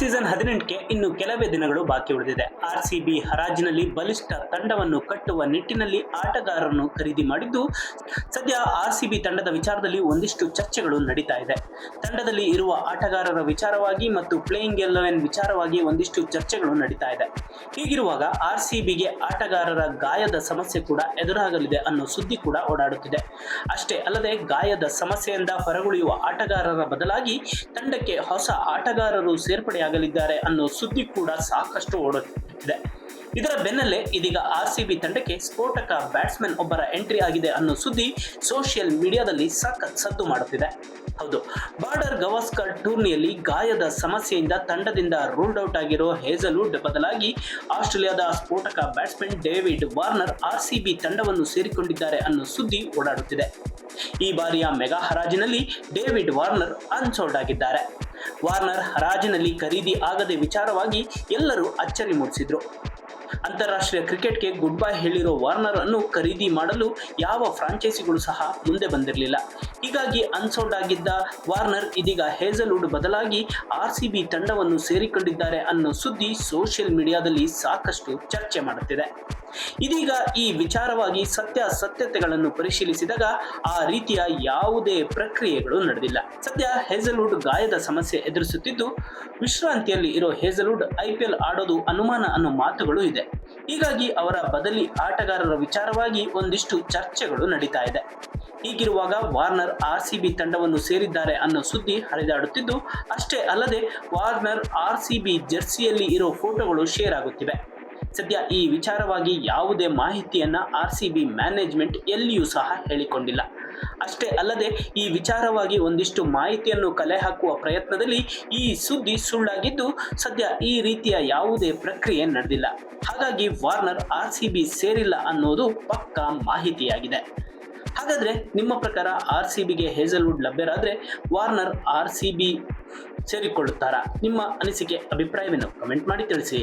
Season ಹದಿನೆಂಟಕ್ಕೆ ಇನ್ನು ಕೆಲವೇ ದಿನಗಳು ಬಾಕಿ ಉಳಿದಿದೆ. ಆರ್ಸಿಬಿ ಹರಾಜಿನಲ್ಲಿ ಬಲಿಷ್ಠ ತಂಡವನ್ನು ಕಟ್ಟುವ ನಿಟ್ಟಿನಲ್ಲಿ ಆಟಗಾರರನ್ನು ಖರೀದಿ ಮಾಡಿದ್ದು, ಸದ್ಯ ಆರ್ಸಿಬಿ ತಂಡದ ವಿಚಾರದಲ್ಲಿ ಒಂದಿಷ್ಟು ಚರ್ಚೆಗಳು ನಡೀತಾ ಇದೆ. ತಂಡದಲ್ಲಿ ಇರುವ ಆಟಗಾರರ ವಿಚಾರವಾಗಿ ಮತ್ತು ಪ್ಲೇಯಿಂಗ್ ಎಲೆವೆನ್ ವಿಚಾರವಾಗಿ ಒಂದಿಷ್ಟು ಚರ್ಚೆಗಳು ನಡೀತಾ ಇದೆ. ಹೀಗಿರುವಾಗ ಆರ್ಸಿಬಿಗೆ ಆಟಗಾರರ ಗಾಯದ ಸಮಸ್ಯೆ ಕೂಡ ಎದುರಾಗಲಿದೆ ಅನ್ನೋ ಸುದ್ದಿ ಕೂಡ ಓಡಾಡುತ್ತಿದೆ. ಅಷ್ಟೇ ಅಲ್ಲದೆ ಗಾಯದ ಸಮಸ್ಯೆಯಿಂದ ಹೊರಗುಳಿಯುವ ಆಟಗಾರರ ಬದಲಾಗಿ ತಂಡಕ್ಕೆ ಹೊಸ ಆಟಗಾರರು ಸೇರ್ಪಡೆಯಾಗಲಿದ್ದಾರೆ ಅನ್ನೋ ಸುದ್ದಿ ಕೂಡ ಸಾಕಷ್ಟು ಓಡುತ್ತಿದೆ ಇದರ ಬೆನ್ನಲ್ಲೇ ಇದೀಗ ಆರ್ ಸಿ ಬಿ ತಂಡಕ್ಕೆ ಸ್ಫೋಟಕ ಬ್ಯಾಟ್ಸ್ಮನ್ ಒಬ್ಬರ ಎಂಟ್ರಿ ಆಗಿದೆ ಅನ್ನೋ ಸುದ್ದಿ ಸೋಷಿಯಲ್ ಮೀಡಿಯಾದಲ್ಲಿ ಸಖತ್ ಸದ್ದು ಮಾಡುತ್ತಿದೆ. ಹೌದು, ಬಾರ್ಡರ್ ಗವಾಸ್ಕರ್ ಟೂರ್ನಿಯಲ್ಲಿ ಗಾಯದ ಸಮಸ್ಯೆಯಿಂದ ತಂಡದಿಂದ ರೂಲ್ಡ್ ಔಟ್ ಆಗಿರೋ ಹೇಸಲ್ವುಡ್ ಬದಲಾಗಿ ಆಸ್ಟ್ರೇಲಿಯಾದ ಸ್ಫೋಟಕ batsman David Warner R C B ತಂಡವನ್ನು ಸೇರಿಕೊಂಡಿದ್ದಾರೆ ಅನ್ನೋ ಸುದ್ದಿ ಓಡಾಡುತ್ತಿದೆ. ಈ ಬಾರಿಯ ಮೆಗಾ ಹರಾಜಿನಲ್ಲಿ ಡೇವಿಡ್ ವಾರ್ನರ್ ಅನ್ಸೋಲ್ಡ್ ಆಗಿದ್ದಾರೆ. ವಾರ್ನರ್ ಹರಾಜಿನಲ್ಲಿ ಖರೀದಿ ಆಗದೆ ವಿಚಾರವಾಗಿ ಎಲ್ಲರೂ ಅಚ್ಚರಿ ಮೂಡಿಸಿದ್ರು. ಅಂತಾರಾಷ್ಟ್ರೀಯ ಕ್ರಿಕೆಟ್ಗೆ ಗುಡ್ ಬೈ ಹೇಳಿರೋ ವಾರ್ನರ್ ಅನ್ನು ಖರೀದಿ ಮಾಡಲು ಯಾವ ಫ್ರಾಂಚೈಸಿಗಳು ಸಹ ಮುಂದೆ ಬಂದಿರಲಿಲ್ಲ. ಹೀಗಾಗಿ ಅನ್ಸೌಡ್ ಆಗಿದ್ದ ವಾರ್ನರ್ ಇದೀಗ ಹೇಸಲ್ವುಡ್ ಬದಲಾಗಿ ಆರ್ ಸಿ ಬಿ ತಂಡವನ್ನು ಸೇರಿಕೊಂಡಿದ್ದಾರೆ ಅನ್ನೋ ಸುದ್ದಿ ಸೋಷಿಯಲ್ ಮೀಡಿಯಾದಲ್ಲಿ ಸಾಕಷ್ಟು ಚರ್ಚೆ ಮಾಡುತ್ತಿದೆ. ಇದೀಗ ಈ ವಿಚಾರವಾಗಿ ಸತ್ಯಾಸತ್ಯತೆಗಳನ್ನು ಪರಿಶೀಲಿಸಿದಾಗ ಆ ರೀತಿಯ ಯಾವುದೇ ಪ್ರಕ್ರಿಯೆಗಳು ನಡೆದಿಲ್ಲ. ಸದ್ಯ ಹೇಸಲ್ವುಡ್ ಗಾಯದ ಸಮಸ್ಯೆ ಎದುರಿಸುತ್ತಿದ್ದು, ವಿಶ್ರಾಂತಿಯಲ್ಲಿ ಇರೋ ಹೇಸಲ್ವುಡ್ ಐಪಿಎಲ್ ಆಡೋದು ಅನುಮಾನ ಅನ್ನೋ ಮಾತುಗಳು ಇದೆ. ಹೀಗಾಗಿ ಅವರ ಬದಲಿ ಆಟಗಾರರ ವಿಚಾರವಾಗಿ ಒಂದಿಷ್ಟು ಚರ್ಚೆಗಳು ನಡೀತಾ ಇದೆ. ಹೀಗಿರುವಾಗ ವಾರ್ನರ್ ಆರ್ ಸಿ ಬಿ ತಂಡವನ್ನು ಸೇರಿದ್ದಾರೆ ಅನ್ನೋ ಸುದ್ದಿ ಹರಿದಾಡುತ್ತಿದ್ದು, ಅಷ್ಟೇ ಅಲ್ಲದೆ ವಾರ್ನರ್ ಆರ್ ಸಿ ಬಿ ಜೆರ್ಸಿಯಲ್ಲಿ ಇರೋ ಫೋಟೋಗಳು ಶೇರ್ ಆಗುತ್ತಿವೆ. ಸದ್ಯ ಈ ವಿಚಾರವಾಗಿ ಯಾವುದೇ ಮಾಹಿತಿಯನ್ನು ಆರ್ ಸಿ ಬಿ ಮ್ಯಾನೇಜ್ಮೆಂಟ್ ಎಲ್ಲಿಯೂ ಸಹ ಹೇಳಿಕೊಂಡಿಲ್ಲ. ಅಷ್ಟೇ ಅಲ್ಲದೆ ಈ ವಿಚಾರವಾಗಿ ಒಂದಿಷ್ಟು ಮಾಹಿತಿಯನ್ನು ಕಲೆ ಹಾಕುವ ಪ್ರಯತ್ನದಲ್ಲಿ ಈ ಸುದ್ದಿ ಸುಳ್ಳಾಗಿದ್ದು ಸದ್ಯ ಈ ರೀತಿಯ ಯಾವುದೇ ಪ್ರಕ್ರಿಯೆ ನಡೆದಿಲ್ಲ. ಹಾಗಾಗಿ ವಾರ್ನರ್ ಆರ್ ಸಿ ಬಿ ಸೇರಿಲ್ಲ ಅನ್ನೋದು ಪಕ್ಕಾ ಮಾಹಿತಿಯಾಗಿದೆ. ಹಾಗಾದ್ರೆ ನಿಮ್ಮ ಪ್ರಕಾರ ಆರ್ ಸಿ ಬಿಗೆ ಹೇಸಲ್ವುಡ್ ಲಭ್ಯರಾದರೆ ವಾರ್ನರ್ ಆರ್ ಸಿ ಬಿ ಸೇರಿಕೊಳ್ಳುತ್ತಾರಾ? ನಿಮ್ಮ ಅನಿಸಿಕೆ ಅಭಿಪ್ರಾಯವನ್ನು ಕಮೆಂಟ್ ಮಾಡಿ ತಿಳಿಸಿ.